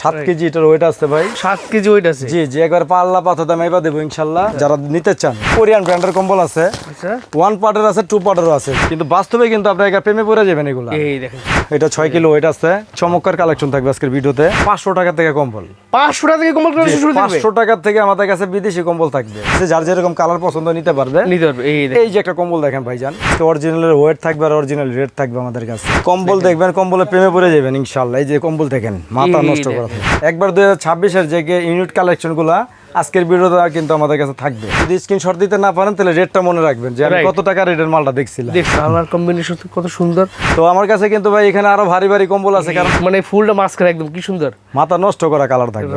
সাত কেজি এটার ওয়েট আছে ভাই? সাত কেজি ওয়েট আছে? জি জি একবার পাল্লা পাথর দাম এবার দেবো ইনশাল্লাহ। যারা নিতে চান কোরিয়ান ব্র্যান্ডের কম্বল আছে। আচ্ছা। ওয়ান পার্টের আছে টু পার্টের আছে। কিন্তু বাস্তবে কিন্তু আপনার একা প্রেমে পড়ে যাবেন এগুলো। এই দেখেন। এটা ছয় কিলো ওয়েট আছে। চমৎকার কালেকশন থাকবে আজকের ভিডিওতে। পাঁচশো টাকা থেকে কম্বল। পাঁচশো টাকা থেকে কম্বল পাঁচশো টাকার থেকে আমাদের কাছে বিদেশি কম্বল থাকবে। যার যেরকম কালার পছন্দ নিতে পারবে। নিতে পারবে এই যে একটা কম্বল দেখেন ভাইজান। অরিজিনাল ওয়েট থাকবে আর অরিজিনাল রেট থাকবে আমাদের কাছে। কম্বল দেখবেন কম্বলে প্রেমে পড়ে যাবেন ইনশাল্লাহ। এই যে কম্বল দেখেন মাথা নষ্ট করা। একবার দুই হাজার ছাব্বিশের যে ইউনিট কালেকশনগুলা আজকের ভিডিওটা কিন্তু আমাদের কাছে থাকবে। যদি স্ক্রিনশট দিতে না পারেন তাহলে রেটটা মনে রাখবেন যে আমি কত টাকা রেটের মালটা দেখছিলাম। দেখ কালার কম্বিনেশন কত সুন্দর। তো আমার কাছে কিন্তু ভাই এখানে আরও ভারী ভারী কম্বল আছে কারণ মানে ফুলটা মাস্কার একদম কি সুন্দর। মাথা নষ্ট করা কালার থাকবে.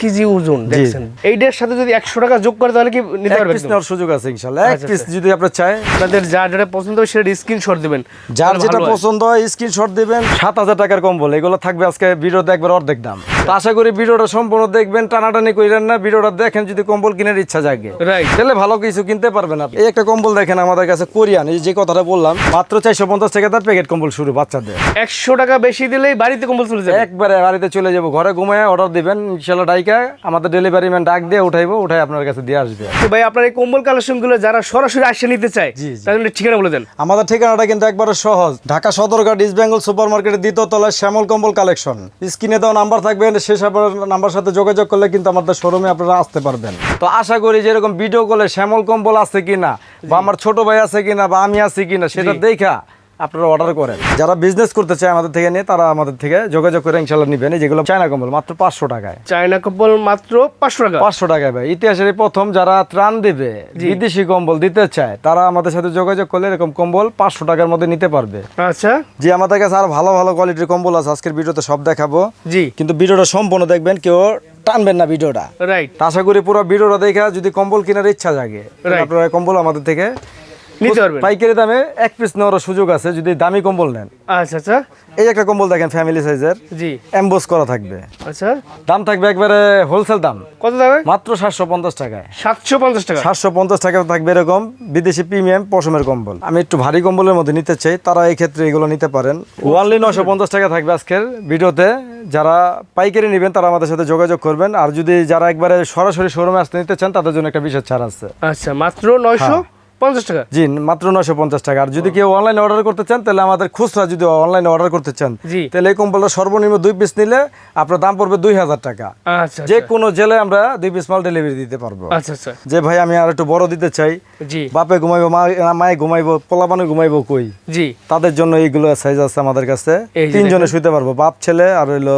কেজি ওজন দেখছেন। এইটার সাথে যদি একশো টাকা যোগ করে তাহলে কি নিতে এক পারবে পিস নেওয়ার সুযোগ আছে ইনশাল্লাহ। এক আচ্ছা, পিস আচ্ছা। যদি আপনার চায়। আপনাদের যার যেটা পছন্দ হয় সেটা স্ক্রিনশট দিবেন। যার যেটা হয়। পছন্দ হয় স্ক্রিনশট দিবেন। সাত হাজার টাকার কম্বল এগুলো থাকবে আজকে ভিডিওতে একবার অর্ধেক দাম। তো আশা করি ভিডিওটা সম্পূর্ণ দেখবেন। টানাটানি করেন না ভিডিওটা দেখেন যদি কম্বল কেনার ইচ্ছা জাগে। তাহলে ভালো কিছু কিনতে পারবেন আপনি। এই একটা কম্বল দেখেন আমাদের কাছে কোরিয়ান এই যে কথাটা বললাম মাত্র চারশো পঞ্চাশ টাকা তার প্যাকেট কম্বল শুরু বাচ্চাদের। একশো টাকা বেশি দিলেই বাড়িতে কম্বল চলে যাবে। একবারে বাড়িতে চলে যাব ঘরে ঘুমায় অর্ডার দিবেন ইনশাল্লাহ ডাইকা আমাদের ডেলিভারি ম্যান ডাক দিয়ে উঠাইবো উঠাই আপনার কাছে দিয়ে আসবে। ভাই আপনার এই কম্বল কালেকশনগুলো যারা সরাসরি আসে নিতে চায়। তাদের ঠিকানা বলে দেন। আমাদের ঠিকানাটা কিন্তু একবারে সহজ। Dhaka Sadarghat East Bengal super মার্কেটের দ্বিতীয় তলায় শ্যামল কম্বল কালেকশন স্ক্রিনে দেওয়া নাম্বার থাকবে শেষ আপনার নাম্বার সাথে যোগাযোগ করলে কিন্তু আমাদের শোরুমে আপনারা আসতে পারবেন। তো আশা করি যে এরকম ভিডিও কলে শ্যামল কম্বল আছে কিনা বা আমার ছোট ভাই আছে কিনা বা আমি আছি কিনা সেটা দেখা আপনারা অর্ডার করেন। যারা বিজনেস করতে চায় আমাদের থেকে নিয়ে তারা আমাদের থেকে যোগাযোগ করে ইনশাল্লাহ নিবেন। এই যেগুলো চায়না কম্বল মাত্র পাঁচশো টাকায়। চায়না কম্বল মাত্র পাঁচশো টাকা। পাঁচশো টাকায় ভাই। ইতিহাসের প্রথম যারা ত্রাণ দেবে বিদেশি কম্বল দিতে চায় তারা আমাদের সাথে যোগাযোগ করলে এরকম কম্বল পাঁচশো টাকার মধ্যে নিতে পারবে। আচ্ছা। জি আমাদের কাছে আর ভালো ভালো কোয়ালিটির কম্বল আছে। আজকের ভিডিওতে সব দেখাবো। জি। কিন্তু ভিডিওটা সম্পূর্ণ দেখবেন কেউ টানবেন না ভিডিওটা। রাইট আশা করি পুরো ভিডিওটা দেখে যদি কম্বল কেনার ইচ্ছা জাগে আপনারা কম্বল আমাদের থেকে নিতে পারবেন। পাইকারি দামে এক পিস নেওয়ার সুযোগ আছে যদি দামি কম্বল নেন। আচ্ছা আচ্ছা। এই একটা কম্বল দেখেন ফ্যামিলি সাইজের জি। এমবোস করা থাকবে। আচ্ছা। দাম থাকবে একবারে হোলসেল দাম। কত দামে? মাত্র সাতশো পঞ্চাশ টাকায় সাতশো পঞ্চাশ টাকা। সাতশো পঞ্চাশ টাকা থাকবে এরকম বিদেশি প্রিমিয়াম পশমের কম্বল। আমি একটু ভারী কম্বলের মধ্যে নিতে চাই তারা এই ক্ষেত্রে এগুলো নিতে পারেন। ওয়ানলি নশো পঞ্চাশ টাকা থাকবে আজকের ভিডিওতে। যারা পাইকারি নেবেন তারা আমাদের সাথে যোগাযোগ করবেন। আর যদি যারা একবারে সরাসরি শোরুমে আসতে নিতে চান তাদের জন্য একটা বিশেষ ছাড় আছে। আচ্ছা মাত্র নয়শো পঞ্চাশ টাকা? জি মাত্র নশো পঞ্চাশ টাকা। আর যদি কেউ অনলাইনে অর্ডার করতে চান তাহলে আমাদের খুচরা যদি অনলাইনে অর্ডার করতে চান তাহলে এই কম্বলটা সর্বনিম্ন দুই পিস নিলে আপনার দাম পড়বে দুই হাজার টাকা। আচ্ছা যে কোনো জেলায় আমরা দুই পিস মাল ডেলিভারি দিতে পারব। আচ্ছা আচ্ছা। যে ভাই আমি আর একটু বড় দিতে চাই বাপে ঘুমাইবো মা মায়ে ঘুমাইবো পোলাপানে ঘুমাইবো কই? জি। তাদের জন্য এইগুলো সাইজ আছে আমাদের কাছে। তিনজনে শুইতে পারব বাপ ছেলে আর হইল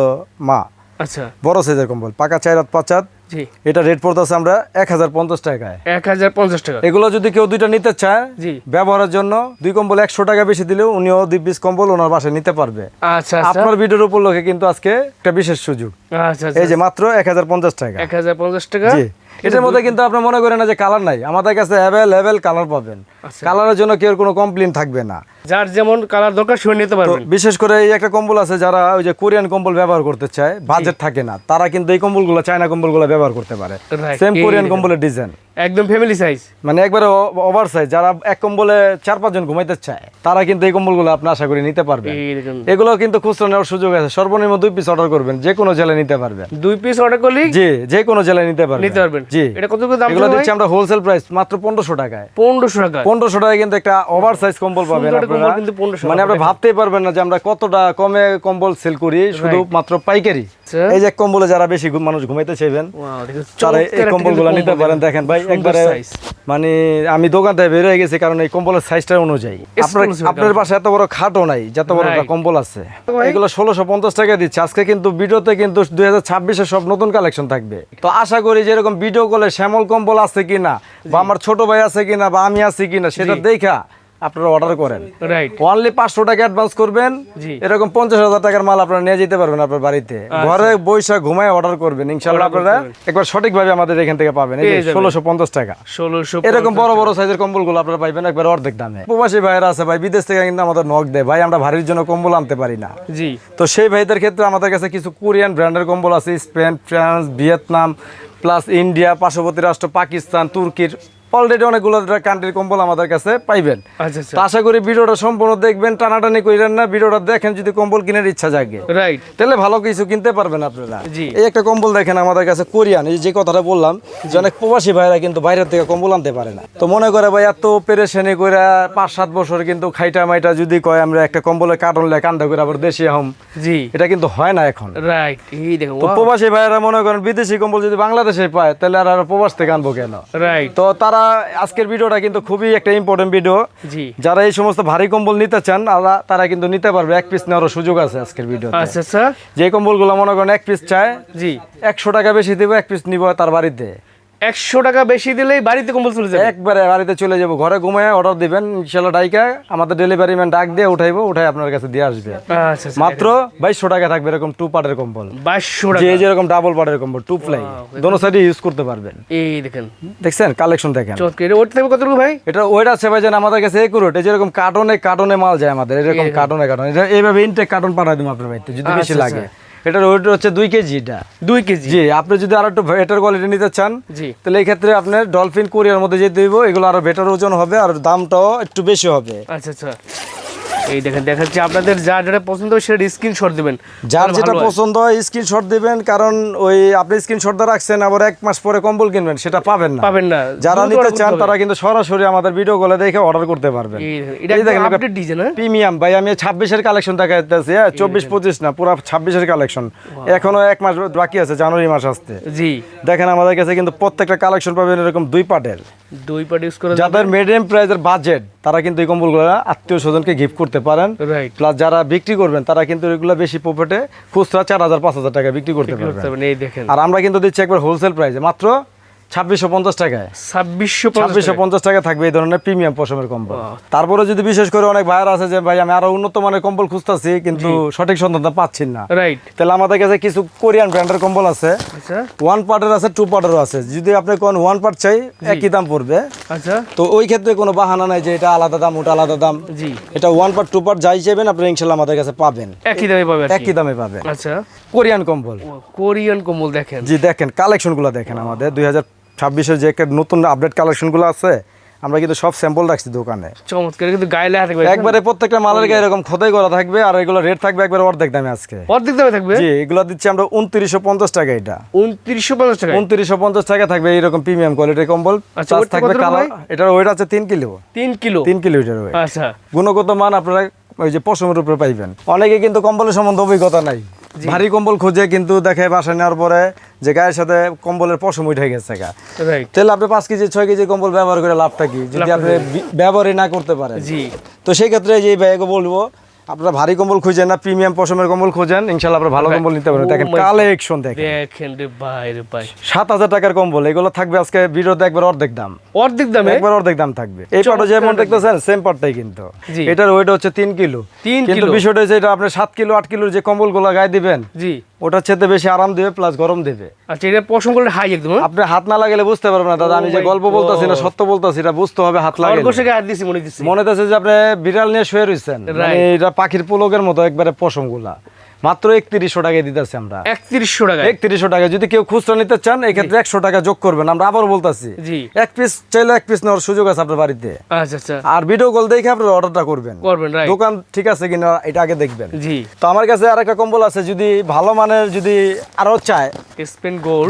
মা। আচ্ছা। বড় সাইজের কম্বল পাকা চার হাত পাঁচ জি। এটা রেট পড়তেছে আমরা এক হাজার পঞ্চাশ টাকায়। এক হাজার পঞ্চাশ টাকা। এগুলো যদি কেউ দুইটা নিতে চায় জি। ব্যবহারের জন্য দুই কম্বল একশো টাকা বেশি দিলেও উনিও দুই পিস কম্বল ওনার বাসায় নিতে পারবে। আচ্ছা আচ্ছা। আপনার ভিডিওর উপলক্ষে কিন্তু আজকে একটা বিশেষ সুযোগ। আচ্ছা। এই যে মাত্র এক হাজার পঞ্চাশ টাকা। এক হাজার পঞ্চাশ টাকা। জি। এটার মধ্যে কিন্তু আপনি মনে করেন না যে কালার নাই। আমাদের কাছে অ্যাভেলেবেল কালার পাবেন। আচ্ছা। কালারের জন্য কেউ কোনো কমপ্লেন থাকবে না। যার যেমন কালার দরকার সে নিতে পারবেন। বিশেষ করে এই একটা কম্বল আছে যারা ওই যে কোরিয়ান কম্বল ব্যবহার করতে চায় বাজেট থাকে না তারা কিন্তু এই কম্বলগুলো চায়না কম্বলগুলো ব্যবহার করতে পারে। Same Korean. কম্বলের ডিজাইন একদম ফ্যামিলি সাইজ মানে একবারে ওভার সাইজ যারা এক কম্বলে চার পাঁচজন ঘুমাইতে চায় তারা কিন্তু এই কম্বলগুলো আপনি আশা করি নিতে পারবেন। এগুলো কিন্তু খুচরা নেওয়ার সুযোগ আছে। সর্বনিম্ন দুই পিস অর্ডার করবেন যে কোনো জেলায় নিতে পারবেন। দুই পিস অর্ডার করলেই জি যে কোনো জেলায় নিতে পারবেন। নিতে পারবেন। জি। এটা কত দাম এগুলো দিচ্ছি আমরা হোলসেল প্রাইস মাত্র পনেরোশো টাকায়। পনেরোশো টাকা পনেরোশো টাকায় কিন্তু একটা ওভার সাইজ কম্বল পাবেন আপনারা। কিন্তু 1500 মানে আপনি ভাবতেই পারবেন না যে আমরা কতটা কমে কম্বল সেল করি। শুধু মাত্র পাইকারি। আচ্ছা। এই যে কম্বলে যারা বেশি মানুষ ঘুমাইতে চাইবেন তারা এই কম্বলগুলো নিতে পারেন। দেখেন ভাই একবারে মানে আমি দোকান থেকে বের হয়ে গেছি কারণ এই কম্বলের সাইজটা অনুযায়ী। আপনার বাসায় এত বড় খাটও নাই যত বড় একটা কম্বল আছে। এগুলো ষোলোশো পঞ্চাশ টাকা দিচ্ছে। আজকে কিন্তু ভিডিওতে কিন্তু দুই হাজার ছাব্বিশে সব নতুন কালেকশন থাকবে। তো আশা করি যে এরকম ভিডিও কলে শ্যামল কম্বল আছে কিনা বা আমার ছোট ভাই আছে কিনা বা আমি আছি কিনা সেটা দেখা। আপনারা অর্ডার করেন। রাইট অনলি পাঁচশো টাকা অ্যাডভান্স করবেন। এরকম পঞ্চাশ হাজার টাকার মাল আপনারা নিয়ে যেতে পারবেন আপনার বাড়িতে। ঘরে বৈশা ঘুমায় অর্ডার করবেন ইনশাল্লাহ আপনারা একবার সঠিকভাবে আমাদের এখান থেকে পাবেন। ষোলোশো পঞ্চাশ টাকা। ষোলোশো এরকম বড় বড় সাইজের আপনারা পাইবেন একবার অর্ধেক দামে। প্রবাসী ভাইয়েরা আছে ভাই বিদেশ থেকে কিন্তু আমাদের নক দেয়। ভাই আমরা ভারীর জন্য কম্বল আনতে পারি না। জি। তো সেই ভাইদের ক্ষেত্রে আমাদের কাছে কিছু কোরিয়ান ব্র্যান্ডের কম্বল আছে Spain France Vietnam plus India পার্শ্ববর্তী রাষ্ট্র পাকিস্তান তুর্কির। অলরেডি অনেকগুলো কান্ট্রির কম্বল আমাদের কাছে পাইবেন। আচ্ছা আচ্ছা। আশা করি ভিডিওটা সম্পূর্ণ দেখবেন টানাটানি করেন না ভিডিওটা দেখেন যদি কম্বল কেনার ইচ্ছা জাগে। রাইট তাহলে ভালো কিছু কিনতে পারবেন আপনারা। জি। এই একটা কম্বল দেখেন আমাদের কাছে কোরিয়ান এই যে কথাটা বললাম যে অনেক প্রবাসী ভাইরা কিন্তু বাইরের থেকে কম্বল আনতে পারে না। তো মনে করে ভাই এত পেরেশানি করে পাঁচ সাত বছর কিন্তু খাইটা মাইটা যদি কয় আমরা একটা কম্বলের কার্টন লে কান্দা করে আবার দেশি হম জি। এটা কিন্তু হয় না এখন। রাইট এই দেখো প্রবাসী ভাইরা মনে করেন বিদেশি কম্বল যদি বাংলাদেশে পায় তাহলে আর আর প্রবাস থেকে আনব কেন? রাইট তো তারা আজকের ভিডিওটা কিন্তু খুবই একটা ইম্পর্টেন্ট ভিডিও জি। যারা এই সমস্ত ভারী কম্বল নিতে চান তারা কিন্তু নিতে পারবে। এক পিস নেওয়ার সুযোগ আছে আজকের ভিডিও আচ্ছা আচ্ছা। যে কম্বলগুলো মনে করেন এক পিস চায় জি। একশো টাকা বেশি দেবো এক পিস নিব তার বাড়িতে। একশো টাকা বেশি দিলেই বাড়িতে কম্বল চলে যাবে। একবারে বাড়িতে চলে যাব ঘরে ঘুমায় অর্ডার দিবেন ইনশাল্লাহ ডাইকা আমাদের ডেলিভারি ম্যান ডাক দিয়ে উঠাইবো উঠাই আপনার কাছে দিয়ে আসবে। আচ্ছা আচ্ছা মাত্র বাইশশো টাকা থাকবে এরকম টু পার্টের কম্বল। বাইশশো যে টাকা। এই যেরকম ডাবল পার্টের কম্বল টু প্লাই দোনো সাইডে ইউজ করতে পারবেন। এই দেখেন। দেখছেন? কালেকশন দেখেন। ওটা থাকবে কতটুকু ভাই? এটা ওইট আছে ভাই যেন আমাদের কাছে একুরেট এই যেরকম কার্টনে কার্টনে মাল যায় আমাদের এরকম কার্টনে কার্টনে এইভাবে ইনটেক কার্টন পাঠাই দিব আপনার বাড়িতে যদি বেশি আচ্ছা, লাগে। এটার ওয়েট হচ্ছে দুই কেজি এটা। দুই কেজি। জি আপনি যদি আরও একটু বেটার কোয়ালিটি নিতে চান জি। তাহলে এই ক্ষেত্রে আপনার ডলফিন কোরিয়ার মধ্যে যেতে দিব এগুলো আরও বেটার ওজন হবে আর দামটাও একটু বেশি হবে। আচ্ছা আচ্ছা। এই দেখেন দেখাচ্ছি আপনাদের যা যেটা পছন্দ হবে সেটা স্ক্রিনশট দিবেন। যার যেটা পছন্দ হয় স্ক্রিনশট দিবেন কারণ ওই আপনি স্ক্রিনশট দিয়ে রাখছেন আবার এক মাস পরে কম্বল কিনবেন সেটা পাবেন না। পাবেন না। যারা নিতে চান তারা কিন্তু সরাসরি আমাদের ভিডিও কলে দেখে অর্ডার করতে পারবেন। এই দেখেন, আপডেট ডিজাইন হ্যাঁ? প্রিমিয়াম ভাই আমি ছাব্বিশের কালেকশন দেখাইতেছি হ্যাঁ? চব্বিশ পঁচিশ না পুরো ছাব্বিশের কালেকশন এখনও এক মাস বাকি আছে জানুয়ারি মাস আসতে জি। দেখেন আমাদের কাছে কিন্তু প্রত্যেকটা কালেকশন পাবেন এরকম দুই পার্টের দুই পার্ট ইউজ করে যাদের মিডিয়াম প্রাইসের বাজেট তারা কিন্তু এই কম্বলগুলো আত্মীয় স্বজনকে গিফট করতে পারেন। প্লাস যারা বিক্রি করবেন তারা কিন্তু এগুলো বেশি প্রফিটে খুচরা চার হাজার পাঁচ হাজার টাকা বিক্রি করতে পারবেন। আর আমরা কিন্তু দিচ্ছি একবার হোলসেল প্রাইসে মাত্র ছাব্বিশশো পঞ্চাশ টাকায়। ছাব্বিশশো ছাব্বিশশো পঞ্চাশ টাকা থাকবে এই ধরনের প্রিমিয়াম পশমের কম্বল। তারপরে যদি বিশেষ করে অনেক ভাইয়ার আছে যে ভাই আমি আরও উন্নত মানের কম্বল খুঁজতেছি কিন্তু সঠিক সন্ধানটা পাচ্ছি না। রাইট তাহলে আমাদের কাছে কিছু কোরিয়ান ব্র্যান্ডের কম্বল আছে। আচ্ছা। ওয়ান পার্টের আছে টু পার্টেরও আছে। যদি আপনি কোন ওয়ান পার্ট চাই একই দাম পড়বে। আচ্ছা। তো ওই ক্ষেত্রে কোনো বাহানা নাই যে এটা আলাদা দাম ওটা আলাদা দাম। জি। এটা ওয়ান পার্ট টু পার্ট যাই চাইবেন আপনি ইনশাল্লাহ আমাদের কাছে পাবেন। একই দামে পাবে একই দামে পাবেন। আচ্ছা। কোরিয়ান কম্বল। কোরিয়ান কম্বল দেখেন। জি দেখেন কালেকশনগুলো দেখেন আমাদের দুই হাজার ছাব্বিশের যে নতুন আপডেট কালেকশনগুলো আছে আমরা কিন্তু সব স্যাম্পল রাখছি দোকানে। চমৎকার কিন্তু গায়ে লেখা থাকবে। একবারে প্রত্যেকটা মালের গায়ে এরকম খোদাই করা থাকবে আর এগুলো রেট থাকবে একবার অর্ধেক দামে আজকে। অর্ধেক দামে থাকবে? জি এগুলো দিচ্ছি আমরা উনত্রিশশো পঞ্চাশ টাকা এটা। উনত্রিশশো পঞ্চাশ টাকা উনত্রিশশো পঞ্চাশ টাকা থাকবে এইরকম প্রিমিয়াম কোয়ালিটির কম্বল থাকবে কালার এটার ওয়েট আছে তিন কিলো। তিন কিলো? তিন কিলো এটার ওয়েট আচ্ছা। গুণগত মান আপনারা ওই যে পশমের উপরে পাইবেন। অনেকে কিন্তু কম্বলের সম্বন্ধে অভিজ্ঞতা নাই। ভারী কম্বল খুঁজে কিন্তু দেখে বাসা নেওয়ার পরে যে গায়ের সাথে কম্বলের পশম উঠে গেছে গা। তাহলে আপনি পাঁচ কেজি ছয় কেজি কম্বল ব্যবহার করে লাভটা কি? যদি আপনি ব্যবহারই না করতে পারেন। জি। তো সেই ক্ষেত্রে যে ব্যাগে বলব আপনারা ভারী কম্বল খুঁজেন না প্রিমিয়াম পশমের কম্বল খুঁজেন ইনশাল্লাহ আপনারা ভালো কম্বল নিতে পারেন দেখেন কালেকশন দেখেন। দেখেন রে ভাই রে ভাই। সাত হাজার টাকার কম্বল এগুলো থাকবে আজকে বিরোধ একবার অর্ধেক দাম। অর্ধেক দাম? একবার অর্ধেক দাম থাকবে। এই পাটও যেমন দেখতেছেন সেম পাটটাই কিন্তু। এটার ওয়েট হচ্ছে তিন কিলো। তিন কিন্তু কিলো। বিষয়টা হচ্ছে এটা আপনি সাত কিলো আট কিলোর যে কম্বলগুলো গায়ে দিবেন জি। ওটা চেতে বেশি আরাম দেবে প্লাস গরম দেবে। আচ্ছা এটা পশম করলে হাই একদম হ্যাঁ? আপনি হাত না লাগালে বুঝতে পারবেন না দাদা Oh আমি যে গল্প বলতাছি না সত্য বলতাছি এটা বুঝতে হবে হাত লাগে খরগোশে গায়ে হাত দিছি মনে দিছি। মনে হচ্ছে যে আপনি বিড়াল নিয়ে শুয়ে রইছেন। মানে এটা পাখির পুলকের মতো একবারে পশমগুলা। মাত্র একত্রিশশো টাকায় দিতেছি আমরা। একত্রিশশো টাকা একত্রিশশো টাকা যদি কেউ খুচরা নিতে চান এই ক্ষেত্রে একশো টাকা যোগ করবেন। আমরা আবার বলতাছি এক পিস চাইলে এক পিস নেওয়ার সুযোগ আছে আপনার বাড়িতে। আচ্ছা আচ্ছা। আর ভিডিও কল দেখে আপনার অর্ডারটা করবেন। করবেন দোকান ঠিক আছে কিনা এটা আগে দেখবেন। জি। তো আমার কাছে আর একটা কম্বল আছে যদি ভালো মানের যদি আরও চায়।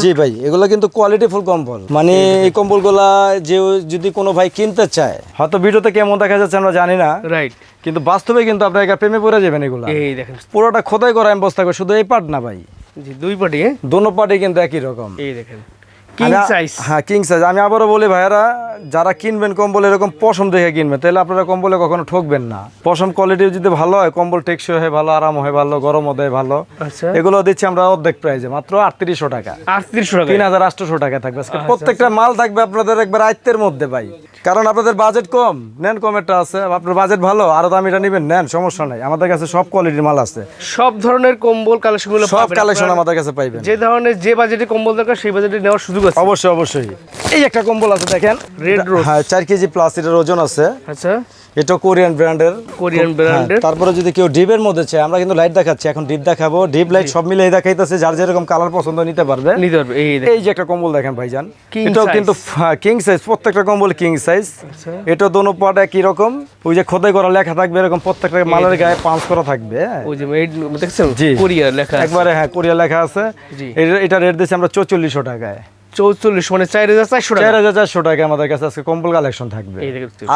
জি ভাই এগুলো কিন্তু কোয়ালিটি ফুল কম্বল। মানে এই কম্বলগুলা যে যদি কোনো ভাই কিনতে চায় হয়তো ভিডিওতে কেমন দেখা যাচ্ছে আমরা জানি না। রাইট কিন্তু বাস্তবে কিন্তু আপনার একা প্রেমে পড়ে যাবেন এগুলা। এই দেখেন। পুরোটা খোদাই করা আমি বস্তা করে শুধু এই পার্ট না ভাই। জি দুই পাটি হ্যাঁ? দোনো পার্টি কিন্তু একই রকম। এই দেখেন। কিং সাইজ হ্যাঁ কিং সাইজ আমি আবারও বলি ভাইয়ারা যারা কিনবেন কম্বল এরকম পশম দেখে কিনবেন তাহলে আপনারা কম্বলে কখনো ঠকবেন না। পশম কোয়ালিটি যদি ভালো হয় কম্বল টেকসই হয় ভালো আরাম হয় ভালো গরম হয় ভালো। আচ্ছা। এগুলো দিচ্ছি আমরা অর্ধেক প্রাইজে মাত্র আটত্রিশশো টাকা। আটত্রিশশো টাকা। তিন হাজার আটশোশো টাকা থাকবে। প্রত্যেকটা মাল থাকবে আপনাদের একবার আয়ত্তের মধ্যে ভাই। কারণ আপনাদের বাজেট কম। নেন কমেরটা আছে আপনার বাজেট ভালো আরও দামিটা নেবেন নেন সমস্যা নাই। আমাদের কাছে সব কোয়ালিটির মাল আছে। সব ধরনের কম্বল কালেকশনগুলো সব কালেকশন আমাদের কাছে পাইবেন। যে ধরনের যে বাজেটে কম্বল দরকার সেই বাজেটে নেওয়ার সুযোগ আছে। অবশ্যই অবশ্যই। এই একটা কম্বল আছে দেখেন রেড রোজ হ্যাঁ চার কেজি প্লাস এটার ওজন আছে। আচ্ছা। এটা কোরিয়ান ব্র্যান্ডের। কোরিয়ান ব্র্যান্ডের। তারপরে যদি কেউ ডিপের মধ্যে চায় আমরা কিন্তু লাইট দেখাচ্ছি। এখন ডিপ দেখাবো। ডিপ লাইট সব মিলে দেখাইতেছে যার যেরকম কালার পছন্দ নিতে পারবে। নিতে পারবে এই। এই যে একটা কম্বল দেখেন ভাইজান। এটাও কিন্তু কিং সাইজ প্রত্যেকটা কম্বল কিং সাইজ আচ্ছা। এটা দোনো পাট একই রকম। ওই যে খোদাই করা লেখা থাকবে এরকম প্রত্যেকটা মালের গায়ে পাঁচ করা থাকবে হ্যাঁ। ওই যে দেখছেন? জি। কোরিয়া লেখা একবারে হ্যাঁ কোরিয়া লেখা আছে। এটা- রেট দিচ্ছি আমরা চৌচল্লিশশো টাকায়। চৌচল্লিশ মানে চার হাজার চারশো টাকা। চার হাজার চারশো টাকা আমাদের কাছে আজকে কম্বল কালেকশন থাকবে।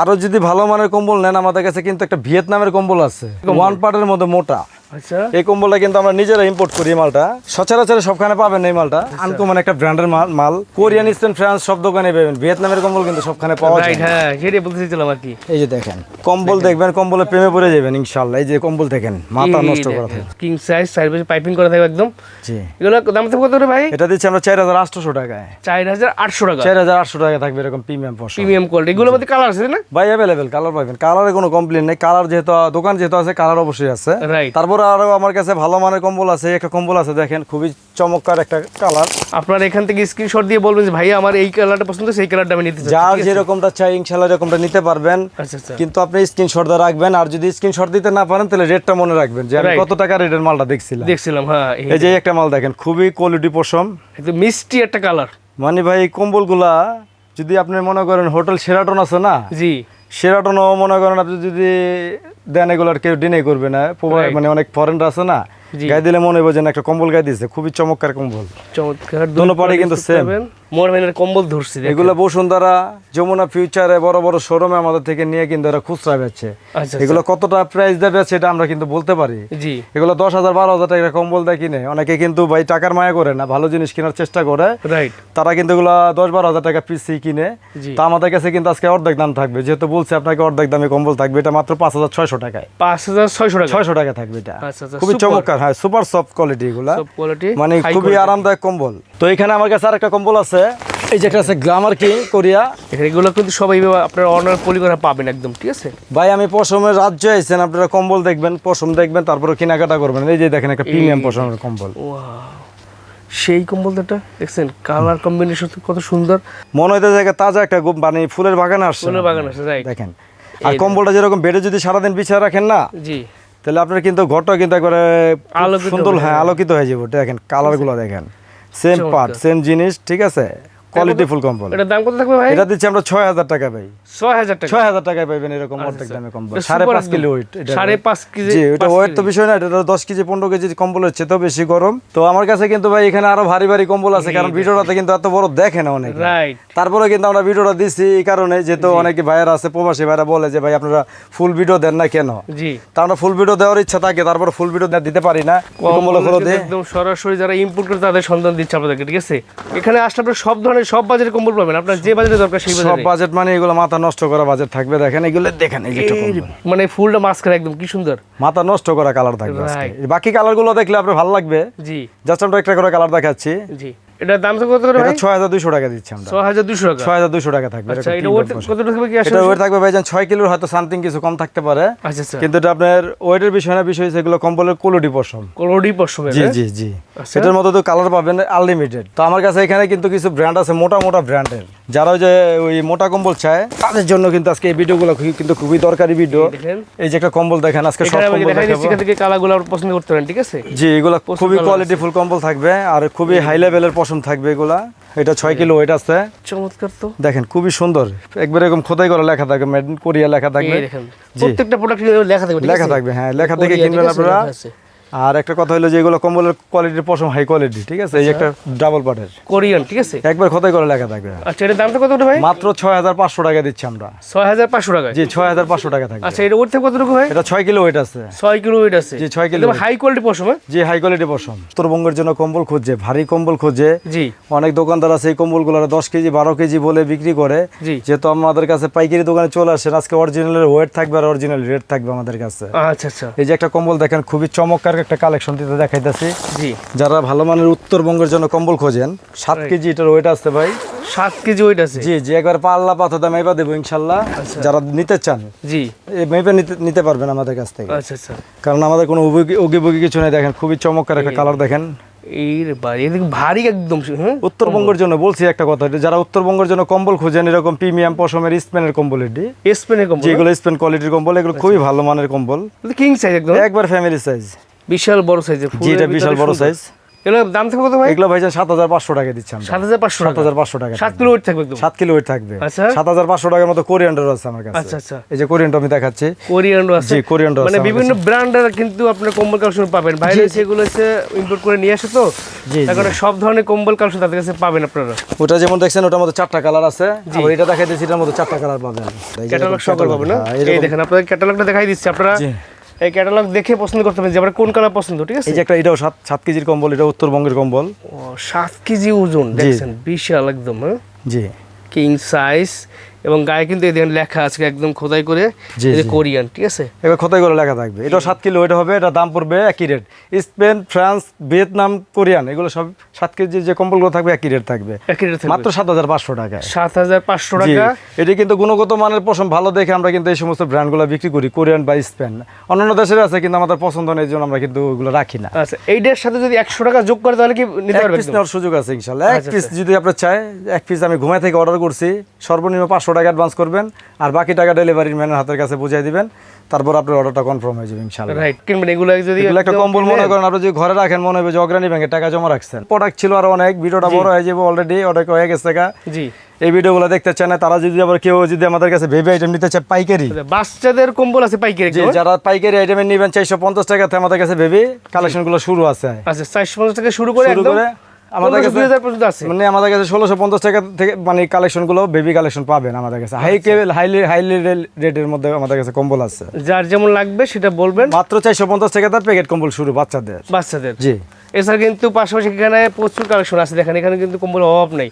আরও যদি ভালো মানের কম্বল নেন আমাদের কাছে কিন্তু একটা ভিয়েতনামের কম্বল আছে। ওয়ান পার্টের মধ্যে মোটা। এই কম্বলটা কিন্তু আমরা নিজেরা ইম্পোর্ট করি মালটা। সচরাচর সবখানে পাবেন এই মালটা। আনকমন একটা ব্র্যান্ডের মাল মাল। কোরিয়ান ইস্টার্ন ফ্রান্স সব দোকানে পাবেন। ভিয়েতনামের কম্বল কিন্তু সবখানে পাওয়া যায়। হ্যাঁ সেটাই বলতে চাইছিলাম আর কি। এই যে দেখেন কম্বল দেখবেন কম্বলে প্রেমে পড়ে যাবেন ইনশাল্লাহ এই যে কম্বল দেখেন মাথা নষ্ট করা থাকে। কিং সাইজ পাশে পাইপিং করা থাকবে একদম। জি। এগুলো দাম থাকবে কত রে ভাই? এটা দিচ্ছি আমরা চার হাজার আটশোশো টাকায়। চার হাজার আটশো টাকা। চার হাজার আটশো টাকা থাকবে এরকম প্রিমিয়াম পোশাক প্রিমিয়াম কোয়ালিটি এগুলোর মধ্যে কালার আছে না? ভাই অ্যাভেলেবেল কালার পাবেন। কালারে কোনো কমপ্লেন নেই। কালার যেহেতু দোকান যেহেতু আছে কালার অবশ্যই আছে। রাইট তারপরে আরও আমার কাছে ভালো মানের কম্বল আছে একটা কম্বল আছে দেখেন খুবই চমৎকার একটা কালার আপনার এখান থেকে স্ক্রিনশট দিয়ে বলবেন যে ভাই আমার এই কালারটা পছন্দ সেই কালারটা আমি নিতে যার যেরকমটা চাই ইনশাল্লাহ এরকমটা নিতে পারবেন। আচ্ছা আচ্ছা। কিন্তু আপনি স্ক্রিনশট দিয়ে রাখবেন আর যদি স্ক্রিনশট দিতে না পারেন তাহলে রেটটা মনে রাখবেন যে আমি কত টাকা রেটের মালটা দেখছিলাম। দেখছিলাম হ্যাঁ এই যে একটা মাল দেখেন খুবই কোয়ালিটি পশম মিষ্টি একটা কালার মানে ভাই এই কম্বলগুলা যদি আপনি মনে করেন হোটেল সেরাটন আছে না? জি। সেরাটনও মনে করেন আপনি যদি দেন এগুলার কেউ ডিনে করবে না মানে অনেক ফরেন আছে না। গায়ে দিলে মনে হবে যেন একটা কম্বল গায়ে দিয়েছে খুবই চমৎকার কম্বল চমৎকার দোনো পাড়ে কিন্তু same। মোর মেনের কম্বল ধরছি এগুলো বসুন্ধরা যমুনা ফিউচারে বড় বড় শোরুমে আমাদের থেকে নিয়ে কিন্তু এরা খুচরা বেচছে আচ্ছা এগুলো কতটা প্রাইস দেবে সেটা আমরা কিন্তু বলতে পারি। জি। এগুলো দশ হাজার বারো হাজার টাকা কম্বল দেয় কিনে। অনেকে কিন্তু ভাই টাকার মায়া করে না ভালো জিনিস কেনার চেষ্টা করে। রাইট তারা কিন্তু এগুলো দশ বারো হাজার টাকা পিসি কিনে। তা আমাদের কাছে কিন্তু আজকে অর্ধেক দাম থাকবে। যেহেতু বলছে আপনাকে অর্ধেক দামে কম্বল থাকবে এটা মাত্র পাঁচ হাজার ছয়শো টাকায়। পাঁচ হাজার ছয়শো টাকা? ছয়শো টাকা থাকবে এটা। আচ্ছা, আচ্ছা, খুবই। চমৎকার। হ্যাঁ সুপার সফট কোয়ালিটি এগুলা। মানে খুবই আরামদায়ক কম্বল। তো এখানে আমার কাছে আরেকটা কম্বল আছে। এই যে একটা আছে গ্লামার কিং কোরিয়া এগুলো কিন্তু সবাই আপনার অনার পলি করা পাবেন একদম ঠিক আছে? ভাই আমি পশমের রাজ্য আইছেন আপনারা কম্বল দেখবেন পশম দেখবেন তারপরে কেনাকাটা করবেন। এই যে দেখেন একটা প্রিমিয়াম পশমের কম্বল। সেই কম্বলটা দেখছেন? কালার কম্বিনেশন কত সুন্দর। মনে হইতে জায়গা তাজা একটা মানে ফুলের বাগানে আসছে। ফুলের বাগান আছে রাইট দেখেন। আর কম্বলটা যেরকম বেডে যদি সারাদিন বিছিয়ে রাখেন না জি। তাহলে আপনার কিন্তু ঘরটা কিন্তু একবারে আলোকিত সুন্দর হ্যাঁ আলোকিত হয়ে যাবে। দেখেন কালারগুলো দেখেন। সেম পার্ট সেম জিনিস ঠিক আছে? কোয়ালিটি ফুল কম্বল এটার দাম কত থাকবে ভাই? এটা দিচ্ছি আমরা ছয় হাজার টাকা ভাই। ছয় হাজার টাকা। ছয় হাজার টাকায় পাইবেন এরকম অর্ধেক দামে কম্বল। সাড়ে পাঁচ একদম। ওয়েট সাড়ে পাঁচ কেজি জি ওটা ওয়েট তো বিষয় না এটা দশ কেজি পনেরো কেজি কম্বলের চেয়েও বেশি গরম। তো আমার কাছে কিন্তু ভাই এখানে আরও ভারী ভারী কম্বল আছে কারণ ভিডিওটাতে কিন্তু এত বড় দেখে না অনেক। রাইট তারপরে কিন্তু আমরা ভিডিওটা দিচ্ছি এই কারণে যেহেতু অনেকে ভাইয়েরা আছে প্রবাসী ভাইরা বলে যে ভাই আপনারা ফুল ভিডিও দেন না কেন? জি। তা আমরা ফুল ভিডিও দেওয়ার ইচ্ছা থাকে তারপরে ফুল ভিডিও দিতে পারি না। কম্বল খোলো একদম সরাসরি যারা ইম্পোর্ট করে তাদের সন্ধান দিচ্ছে আপনাদেরকে ঠিক আছে? এখানে আসলে আপনার সব ধরনের সব বাজারের কম্বল পাবেন। আপনার যে বাজারে দরকার সেই সব বাজেট মানে এগুলো মাথা নষ্ট করা বাজার থাকবে দেখেন এগুলো দেখেন এই। মানে ফুলটা মাঝখানে একদম কি সুন্দর। মাথা নষ্ট করা কালার থাকবে বাকি কালারগুলো দেখলে আপনার ভালো লাগবে। জি। জাস্ট আমরা একটা করে কালার দেখাচ্ছি। জি। এটার দাম কত করে ভাই? ছয় হাজার দুইশো টাকা দিচ্ছি আমরা। ছয় হাজার দুশো টাকা? ছয় হাজার দুইশো টাকা থাকবে আচ্ছা এটা কত থাকবে কি এটা ওয়েট থাকবে ভাইজান ছয় কিলোর হয়তো সামথিং কিছু কম থাকতে পারে। আচ্ছা আচ্ছা। কিন্তু এটা আপনার ওয়েটের বিষয় না বিষয় কম্বলের কোয়ালিটি পশম কোনোডি পশমের জি? জি জি। এটার মধ্যে তো কালার পাবেন আনলিমিটেড তো আমার কাছে এখানে কিন্তু কিছু ব্র্যান্ড আছে মোটা মোটা ব্র্যান্ডের যারা ওই যে ওই মোটা কম্বল চায় তাদের জন্য কিন্তু আজকে এই ভিডিওগুলো খুবই- কিন্তু খুবই দরকারি ভিডিও এই যে একটা কম্বল দেখেন আজকে সব কম্বল দেখাবো। থেকে কালারগুলো পছন্দ করতে পারেন ঠিক আছে? জি এগুলো খুবই colour কোয়ালিটি ফুল কম্বল থাকবে আর খুবই হাই লেভেলের পশম থাকবে এগুলা। এটা ছয় কিলো ওয়েট আছে। চমৎকার তো। দেখেন খুবই সুন্দর। একবার এরকম খোদাই করা লেখা থাকবে মেড ইন কোরিয়া লেখা থাকবে। প্রত্যেকটা প্রোডাক্ট লেখা থাকবে লেখা থাকবে হ্যাঁ লেখা থেকে কিনবেন আপনারা। আর একটা কথা হলো যে এগুলো কম্বলের কোয়ালিটির পশম হাই কোয়ালিটি ঠিক আছে? এই একটা ডাবল পাটের কোরিয়ান ঠিক আছে? একবার খোদাই করে লেখা থাকবে। আচ্ছা এটার দামটা কত ভাই? মাত্র ছয় হাজার পাঁচশো টাকা দিচ্ছি আমরা। ছয় হাজার পাঁচশো টাকায় জি ছয় হাজার পাঁচশো টাকা থাকবে। আচ্ছা এটা ওর থেকে কতটুকু ভাই? এটা ছয় কিলো ওয়েট আছে। ছয় কিলো ওয়েট আছে। জি, ছয় কিলো হাই কোয়ালিটি পশম হ্যাঁ? জি হাই কোয়ালিটি পশম। উত্তরবঙ্গের জন্য কম্বল খুঁজছে ভারী কম্বল খুঁজে জি। অনেক দোকানদার আছে এই কম্বলগুলো দশ কেজি বারো কেজি বলে বিক্রি করে। জি। যেহেতু আমাদের কাছে পাইকারি দোকানে চলে আসেন আজকে অরিজিনালের ওয়েট থাকবে আর অরিজিনাল রেট থাকবে আমাদের কাছে। আচ্ছা আচ্ছা। এই যে একটা কম্বল দেখেন খুবই চমৎকার একটা কালেকশন দিতে দেখাইতেছি। জি। যারা ভালো মানের উত্তরবঙ্গের জন্য কম্বল খোঁজেন সাত কেজি এটার ওয়েট আসতে ভাই। সাত কেজি ওয়েট আছে? জি জি একবার পাল্লা পাথর দাম এবার দেবো ইনশাল্লাহ। যারা নিতে চান জি। মেপে নিতে পারবেন আমাদের কাছ থেকে। আচ্ছা আচ্ছা। কারণ আমাদের কোনো উগি বুগি কিছু নেই দেখেন খুবই চমৎকার একটা কালার দেখেন। এই রে বাড়ি এদিকে ভারী একদম উত্তরবঙ্গের জন্য বলছি একটা কথা এটা যারা উত্তরবঙ্গের জন্য কম্বল খুঁজেন এরকম প্রিমিয়াম পশমের স্পেনের কম্বল এটি। স্পেনের কম্বল যেগুলো স্পেন কোয়ালিটির কম্বল এগুলো খুবই ভালো মানের কম্বল। কিং সাইজ একদম একবার ফ্যামিলি সাইজ বিশাল বড় সাইজের জি এটা বিশাল বড় সাইজ এগুলো দাম থাকবে কত ভাই? এগুলো হাজার পাঁচশো টাকা দিচ্ছি আমরা। সাত হাজার পাঁচশো সাত টাকা হাজার পাঁচশো টাকা সাত কিলো ওয়েট থাকবে একদম। সাত কিলো ওয়েট থাকবে। আচ্ছা। সাত হাজার পাঁচশো টাকার মতো কোরিয়ান্ডার আছে আমার কাছে। আচ্ছা আচ্ছা। এই যে কোরিয়ান্ডার আমি দেখাচ্ছি। কোরিয়ান্ডো আছে। জি, মানে বিভিন্ন ব্র্যান্ডের কিন্তু আপনার কম্বল কালেকশন পাবেন। বাইরে সেগুলো হচ্ছে ইম্পোর্ট করে নিয়ে আসে তো তার সব ধরনের কম্বল কালেকশন তাদের কাছে পাবেন আপনারা। ওটা যেমন দেখছেন ওটার মধ্যে চারটা কালার আছে। আর এটা দেখাই দিচ্ছি এটার মধ্যে চারটা কালার পাবেন। ক্যাটালগ সকল পাবেন না? হ্যাঁ, এই দেখেন আপনাদের ক্যাটালগটা দেখাই দিচ্ছি। আপনারা। এই ক্যাটালগ দেখে পছন্দ করতে পারেন যে আপনার কোন কালার পছন্দ ঠিক আছে? এই যে একটা এটাও সাত সাত কেজির কম্বল এটা উত্তরবঙ্গের কম্বল। ও সাত কেজি ওজন দেখছেন? বিশাল একদম হ্যাঁ? জি। কিং সাইজ এবং গায়ে কিন্তু এই দেখেন লেখা আছে একদম খোদাই করে যে কোরিয়ান ঠিক আছে? এবার খোদাই করে লেখা থাকবে। এটা সাত কিলো এটা হবে এটা দাম পড়বে একই rate Spain France Vietnam Korean এগুলো সব সাত কেজি যে কম্বলগুলো থাকবে একই রেট থাকবে। একই রেট মাত্র সাত হাজার পাঁচশো টাকা। সাত হাজার পাঁচশো টাকা। এটি কিন্তু গুণগত মানের পশম ভালো দেখে আমরা কিন্তু এই সমস্ত ব্র্যান্ডগুলো বিক্রি করি কোরিয়ান বা স্পেন। অন্যান্য দেশের আছে কিন্তু আমাদের পছন্দ নেই জন্য আমরা কিন্তু ওগুলো রাখি না। আচ্ছা এইটার সাথে যদি একশো টাকা যোগ করে তাহলে কি নিতে এক পারবে পিস নেওয়ার সুযোগ আছে ইনশাল্লাহ। এক আচ্ছা, পিস যদি আপনার চাই এক পিস আমি ঘুমাই থেকে অর্ডার করছি সর্বনিম্ন পাঁচশো টাকা অ্যাডভান্স করবেন আর বাকি টাকা ডেলিভারি ম্যানের হাতের কাছে বুঝিয়ে দিবেন তারপর আপনার অর্ডারটা কনফার্ম হয়ে যাবে ইনশাল্লাহ রাইট কিনবেন এগুলো যদি একটা কম্বল মনে করেন আপনি যদি ঘরে রাখেন মনে হবে যে অগ্রাণী ব্যাংকে টাকা জমা রাখছেন। প্রোডাক্ট ছিল আর অনেক ভিডিওটা বড় হয়ে যাবে অলরেডি অনেক হয়ে গেছে টাকা জি। এই ভিডিওগুলো দেখতে চান না তারা যদি আবার কেউ যদি আমাদের কাছে ভেবে আইটেম নিতে চায় পাইকারি। আচ্ছা, বাচ্চাদের কম্বল আছে পাইকারি যে যারা পাইকারি আইটেমে নেবেন চারশো পঞ্চাশ টাকাতে আমাদের কাছে ভেবে কালেকশনগুলো শুরু আছে। আচ্ছা চারশো পঞ্চাশ থেকে শুরু করে শুরু একদম করে আমাদের কাছে দুই হাজার পর্যন্ত আছে। মানে আমাদের কাছে ষোলোশো পঞ্চাশ টাকা থেকে মানে কালেকশনগুলো বেবি কালেকশন পাবেন আমাদের কাছে। হাই। কেবল হাইলি হাইলি রেটের মধ্যে আমাদের কাছে কম্বল আছে। যার যেমন লাগবে সেটা বলবেন। মাত্র চারশো পঞ্চাশ টাকা তার প্যাকেট কম্বল শুরু বাচ্চাদের। বাচ্চাদের। জি। এছাড়া কিন্তু পাশাপাশি এখানে প্রচুর কালেকশন আছে। দেখেন এখানে কিন্তু কম্বল অভাব নেই।